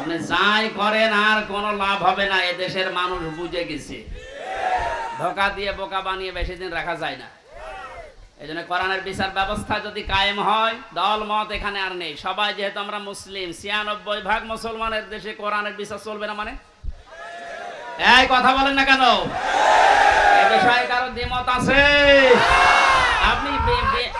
আপনি যাই করেন, আর কোনো লাভ হবে না। এদেশের মানুষ বুঝে গেছে। ধোকা দিয়ে বোকা বানিয়ে বেশি দিন রাখা যায় না। এই জন্য কোরআনের বিচার ব্যবস্থা যদি কায়েম হয়, দল, মত এখানে আর নেই। সবাই যেহেতু আমরা মুসলিম, ছিয়ানব্বই ভাগ মুসলমানের দেশে কোরআনের বিচার চলবে না মানে? এই কথা বলেন না কেন? এ বিষয়ে কারও দ্বিমত আছে? আপনি বে- বে-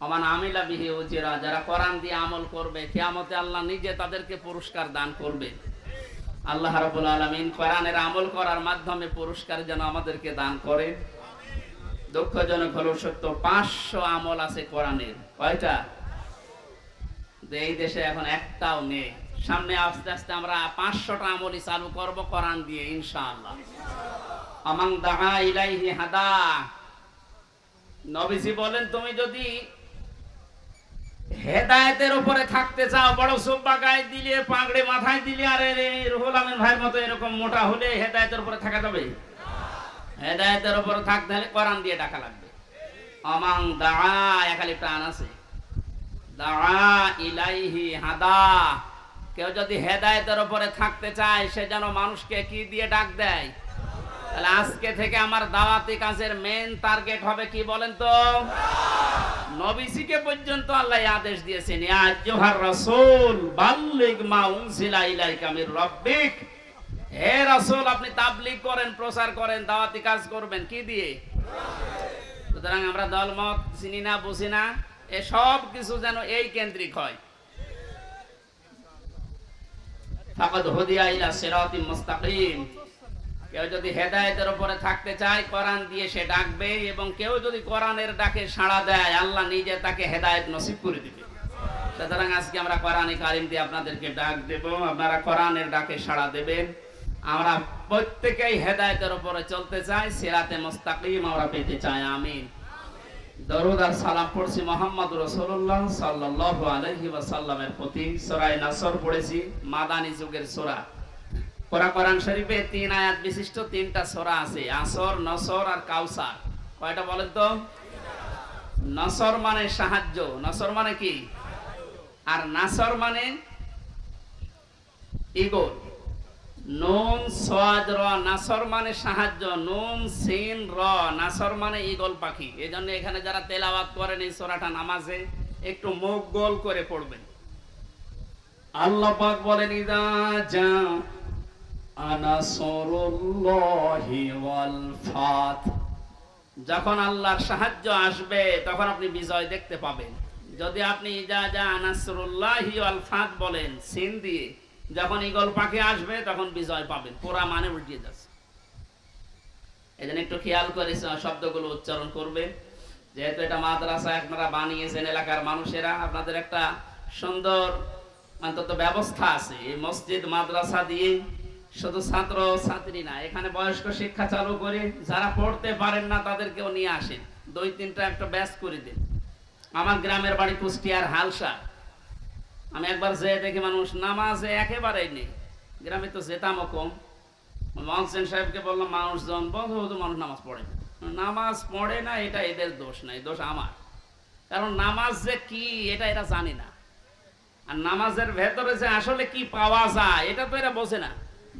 অমান আমিলা বিহি যারা কোরআন দিয়ে আমল করবে, কিয়ামতে আল্লাহ নিজে তাদেরকে পুরস্কার দান করবে। আল্লাহ রাব্বুল আলামিন কোরআনের আমল করার মাধ্যমে পুরস্কার যেন আমাদেরকে দান করে দুঃখজনক সত্য, পাঁচশো আমল আছে কোরআনের। কয়টা? এই দেশে এখন একটাও নেই। সামনে আস্তে আস্তে আমরা পাঁচশোটা আমলই চালু করব কোরআন দিয়ে, ইনশাআল্লাহ। আমাং দাহা ইলাইহি হাদা। নবীজি বলেন, তুমি যদি হেদায়েতের উপরে থাকতে চাও, বড় সুব্বা গায়ে দিলে, পাগড়ে মাথায় দিলে, আর এ রুহুল আমিন ভাইয়ের মতো এরকম মোটা হলে হেদায়েতের উপরে থাকা যাবে? হেদায়েতের উপরে থাকতে হলে কোরআন দিয়ে ডাকা লাগবে। আমাং দা একালি প্রাণ আছে। দা ইলাইহি হাদা, কেউ যদি হেদায়েতের উপরে থাকতে চায়, সে যেন মানুষকে কি দিয়ে ডাক দেয়? তাহলে আজকে থেকে আমার দাওয়াতি কাজের মেন টার্গেট হবে কি বলেন তো? নবীজিকে পর্যন্ত আল্লাহ আদেশ দিয়েছেন ইয়া রাসূল, বাল্লিগ মা উনজিলা ইলাইকা মির রাব্বিক। হে রাসূল, আপনি তাবলীগ করেন, প্রচার করেন, দাওয়াতি কাজ করবেন, কি দিয়ে? সুতরাং আমরা দলমত চিনি না, বুঝি না, এ সব কিছু যেন এই কেন্দ্রিক হয়। ফাকাদ হুদিয়া ইলা সিরাতিম মুস্তাকিম। কেউ যদি হেদায়েতের উপরে থাকতে চায়, কোরআন দিয়ে সে ডাকবে এবং কেউ যদি কোরআনের ডাকে সাড়া দেয়, আল্লাহ নিজে তাকে হেদায়েত নসিব করে দিবে। সুতরাং আজকে আমরা কোরআনে কারিম দিয়ে আপনাদেরকে ডাক দেব। আপনারা কোরআনের ডাকে সাড়া দেবেন। আমরা প্রত্যেকেই হেদায়েতের উপরে চলতে চাই, সিরাতে মুস্তাকিম আমরা পেতে চাই, আমিন। দরুদ আর সালাম পড়ছি মোহাম্মদ রসুল্লাহ সাল্লাল্লাহু আলাইহি ওয়াসাল্লামের প্রতি। সূরা নাসর পড়েছি, মাদানী যুগের সূরা। কোরআন শরীফে তিন আয়াত বিশিষ্ট তিনটা সূরা আছে, আসর, নসর আর কাউসার। কয়টা বলেন তো? নসর মানে সাহায্য, নসর মানে কি? আর নাসর মানে নুন, সোয়াদ, র, নাসর মানে সাহায্য, নুন, সিন, র, নাসর মানে ইগল পাখি। এই জন্য এখানে যারা তেলাওয়াত করেন এই সোরাটা নামাজে, একটু মুখ গোল করে পড়বেন। আল্লাহ পাক বলেন, ইদা যা যখন আল্লাহর সাহায্য আসবে, তখন আপনি বিজয় দেখতে পাবেন। যদি আপনি বলেন, সিন দিয়ে, যখন ইগল পাখি আসবে, তখন বিজয় পাবেন। পুরা মানে উল্টিয়ে যাচ্ছে। এই জন্য একটু খেয়াল করে শব্দগুলো উচ্চারণ করবেন। যেহেতু এটা মাদ্রাসা, আপনারা বানিয়েছেন এলাকার মানুষেরা, আপনাদের একটা সুন্দর অন্তত ব্যবস্থা আছে। এই মসজিদ, মাদ্রাসা দিয়ে শুধু ছাত্র ছাত্রী না, এখানে বয়স্ক শিক্ষা চালু করে যারা পড়তে পারেন না তাদেরকেও নিয়ে আসেন। দুই, তিনটা একটা ব্যাস করে দিন। আমার গ্রামের বাড়ি কুষ্টিয়ার হালসা। আমি একবার যে দেখি মানুষ নামাজে একেবারেই নেই। গ্রামে তো যেতামও কম। মহসেন সাহেবকে বললাম, মানুষজন, বন্ধ হতো মানুষ নামাজ পড়ে নামাজ পড়ে না, এটা এদের দোষ নাই দোষ আমার। কারণ নামাজ যে কি, এটা এরা জানে না। আর নামাজের ভেতরে যে আসলে কি পাওয়া যায়, এটা তো এরা বোঝে না।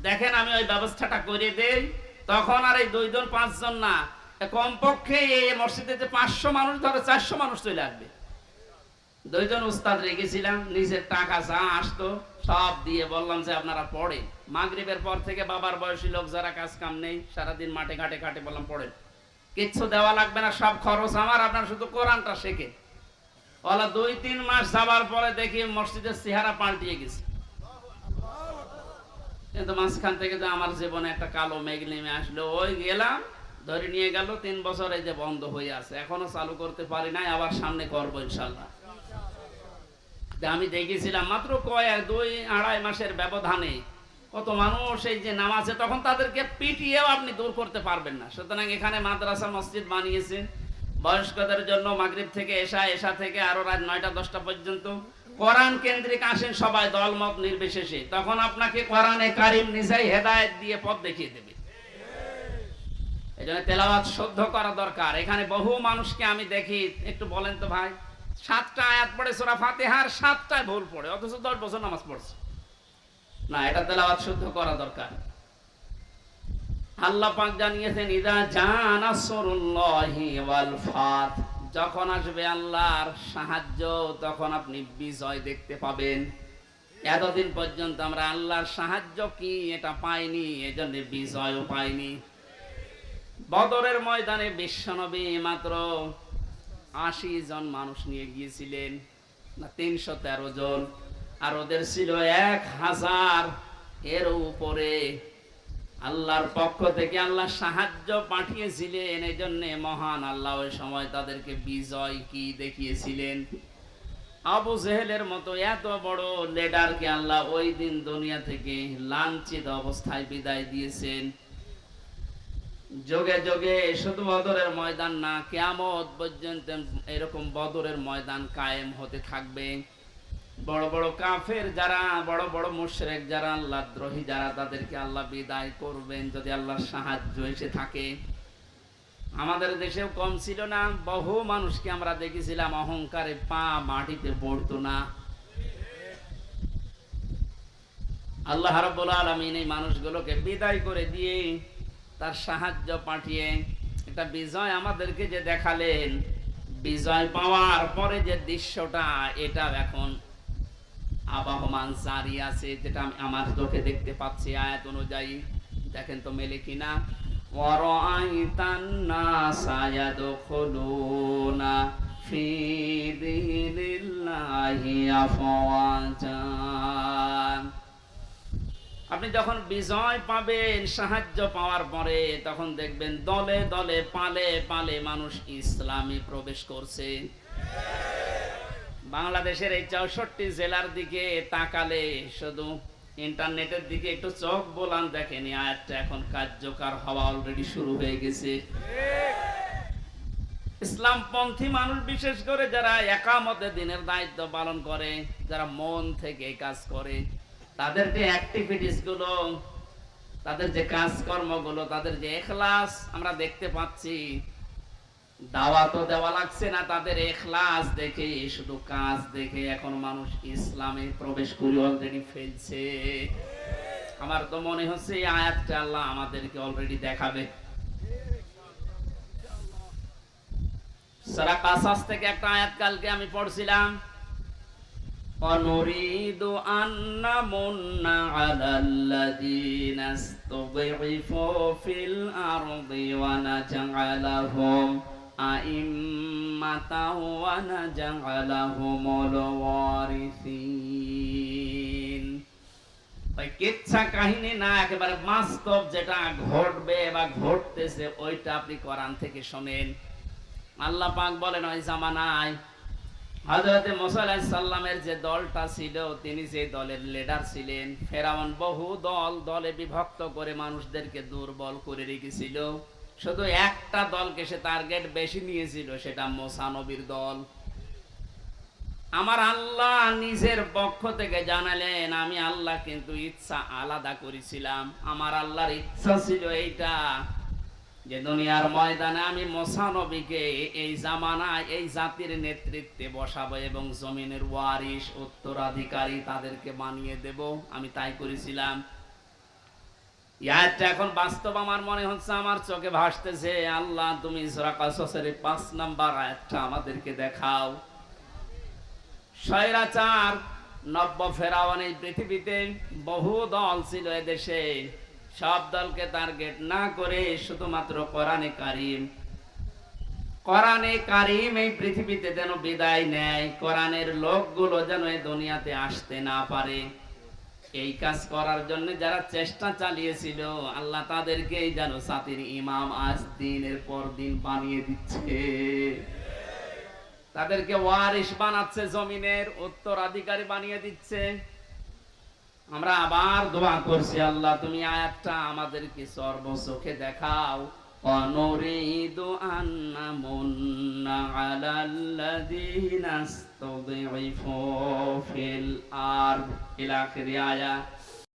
দেখেন আমি ওই ব্যবস্থাটা করে দেই, তখন আর এই দুইজন পাঁচজন না। কমপক্ষে এই মসজিদে যে পাঁচশো মানুষ ধরো চারশো মানুষ চলে আসবে। দুইজন উস্তাদ রেখেছিলাম, নিজের টাকা যা আসতো সব দিয়ে বললাম যে আপনারা পড়েন। মাগরিবের পর থেকে বাবার বয়সী লোক যারা কাজ কাম নেই, সারাদিন মাঠে ঘাটে ঘাটে বললাম পড়েন। কিচ্ছু দেওয়া লাগবে না, সব খরচ আমার, আপনার শুধু কোরআনটা শেখে বলা দুই তিন মাস যাবার পরে দেখি মসজিদের চেহারা পাল্টিয়ে গেছে। কিন্তু মাঝখান থেকে যে আমার জীবনে একটা কালো মেঘ নেমে আসলো, ওই গেলাম, ধরে নিয়ে গেল, তিন বছর এই যে বন্ধ হয়ে আছে। এখনও চালু করতে পারি নাই, আবার সামনে করব ইনশাল্লাহ। আমি দেখেছিলাম মাত্র কয়েক, দুই, আড়াই মাসের ব্যবধানে কত মানুষ এই যে নামাজে তখন তাদেরকে পিটিয়েও আপনি দূর করতে পারবেন না। সুতরাং এখানে মাদ্রাসা মসজিদ বানিয়েছে বয়স্কদের জন্য মাগরিব থেকে এসা এসা থেকে আরও রাত নয়টা, দশটা পর্যন্ত কোরআন কেন্দ্রিক আসেন সবাই দলমত নির্বিশেষে। তখন আপনাকে কোরআনে কারিম নিজেই হেদায়েত দিয়ে পথ দেখিয়ে দেবে। এই জন্য তেলাওয়াত শুদ্ধ করা দরকার। এখানে বহু মানুষকে আমি দেখি, একটু বলেন তো ভাই, সাতটা আয়াত পড়ে, সোরা ফাতেহার সাতটায় ভুল পড়ে, অথচ দশ বছর নামাজ পড়ছে। না, এটা তেলাওয়াত শুদ্ধ করা দরকার। আল্লাহ পাক জানিয়েছেন, ইদা জানাসরুল্লাহি ওয়াল ফাত যখন আসবে আল্লাহর সাহায্য, তখন আপনি বিজয় দেখতে পাবেন। এতদিন পর্যন্ত আমরা আল্লাহর সাহায্য কি এটা পাইনি, এজন্য বিজয়ও পাইনি। বদরের ময়দানে বিশ্বনবী মাত্র আশি জন মানুষ নিয়ে গিয়েছিলেন, না তিনশো তেরো জন। আর ওদের ছিল এক হাজার। এর উপরে আল্লাহর পক্ষ থেকে আল্লাহ সাহায্য পাঠিয়েছিলেন এই জন্য মহান আল্লাহ ওই সময় তাদেরকে বিজয় কি দেখিয়েছিলেন? আবু জেহেলের মতো এত বড় লিডারকে আল্লাহ ওই দিন দুনিয়া থেকে লাঞ্ছিত অবস্থায় বিদায় দিয়েছেন। যোগে যোগে শুধু বদরের ময়দান না, কেয়ামত পর্যন্ত এরকম বদরের ময়দান কায়েম হতে থাকবে। বড় বড় কাফের যারা, বড় বড় মুশরেক যারা আল্লাহ দ্রোহী যারা, তাদেরকে আল্লাহ বিদায় করবেন যদি আল্লাহর সাহায্য এসে থাকে। আমাদের দেশেও কম ছিল না, বহু মানুষকে আমরা দেখেছিলাম অহংকারে পা মাটিতে পড়তো না। আল্লাহ রাব্বুল আলামিন এই মানুষগুলোকে বিদায় করে দিয়ে তার সাহায্য পাঠিয়ে একটা বিজয় আমাদেরকে যে দেখালেন, বিজয় পাওয়ার পরে যে দৃশ্যটা এটা এখন আবাহমান জারি আছে যেটা আমি আমার চোখে দেখতে পাচ্ছি আয়াত অনুযায়ী দেখেন তো মেলে কিনা وَرَأَيْتَ النَّاسَ يَدْخُلُونَ فِي دِينِ اللَّهِ أَفْوَاجًا আপনি যখন বিজয় পাবেন সাহায্য পাওয়ার পরে তখন দেখবেন দলে দলে পালে পালে মানুষ ইসলামে প্রবেশ করছে বাংলাদেশের এই চৌষট্টি জেলার দিকে তাকালে শুধু ইন্টারনেটের দিকে একটু চোখ বোলান দেখেনি আয়াতটা এখন কার্যকর হওয়া অলরেডি শুরু হয়ে গেছে। ইসলামপন্থী মানুষ বিশেষ করে যারা একামতে দিনের দায়িত্ব পালন করে, যারা মন থেকে কাজ করে, তাদের যে অ্যাক্টিভিটিসগুলো, তাদের যে কাজকর্মগুলো, তাদের যে এখলাস আমরা দেখতে পাচ্ছি দাওয়া তো দেওয়া লাগছে না তাদের এখলাস দেখে শুধু কাজ দেখে এখন মানুষ ইসলামে প্রবেশ করে অলরেডি ফেলছে আমার তো মনে হচ্ছে এই আয়াতটা আল্লাহ আমাদেরকে অলরেডি দেখাবে সারা কাসাস থেকে একটা আয়াত কালকে আমি পড়ছিলাম ونريد أن نمن على الذين استضعفوا في الأرض ونجعلهم أئمة ونجعلهم الوارثين ওই কিচ্ছা কাহিনী না একেবারে বাস্তব যেটা ঘটবে বা ঘটতেছে ওইটা আপনি কোরআন থেকে শোনেন আল্লাহ পাক বলেন ওই জামানায় হজরতে সাল্লামের যে দলটা ছিল তিনি যে দলের লিডার ছিলেন ফেরাউন বহু দল দলে বিভক্ত করে মানুষদেরকে দুর্বল করে রেখেছিল শুধু একটা দলকে সে টার্গেট বেশি নিয়েছিল, সেটা মোসানবীর দল। আমার আল্লাহ নিজের পক্ষ থেকে জানালেন, আমি আল্লাহ কিন্তু ইচ্ছা আলাদা করেছিলাম। আমার আল্লাহর ইচ্ছা ছিল এইটা, যে দুনিয়ার ময়দানে আমি মোসানবীকে এই জামানায়, এই জাতির নেতৃত্বে বসাবো এবং জমিনের ওয়ারিশ, উত্তরাধিকারী তাদেরকে বানিয়ে দেব। আমি তাই করেছিলাম। ইয়ারটা এখন বাস্তব আমার মনে হচ্ছে, আমার চোখে ভাসতেছে। আল্লাহ, তুমি সরাকাশের পাঁচ নাম্বার আয়াতটা আমাদেরকে দেখাও। স্বৈরাচার, নব্য ফেরাওয়ান এই পৃথিবীতে বহু দল ছিল এদেশে। সব দলকে টার্গেট না করে শুধুমাত্র কোরআনে কারিম। কোরআনে কারিম এই পৃথিবীতে যেন বিদায় নেয়, কোরআনের লোকগুলো যেন এই দুনিয়াতে আসতে না পারে। এই কাজ করার জন্য যারা চেষ্টা চালিয়েছিল, আল্লাহ তাদেরকে যেন সাথীর ইমাম আজ দিনের পর দিন বানিয়ে দিচ্ছে। তাদেরকে ওয়ারিস বানাচ্ছে, জমিনের উত্তরাধিকারী বানিয়ে দিচ্ছে। আমরা আবার দোয়া করছি, আল্লাহ তুমি আয়াতটা আমাদেরকে সর্বচোখে দেখাও। অনরিদু আন্না মুন্না আলাল্লাযীনা الذين استضعفوا في الأرض إلى آخر آية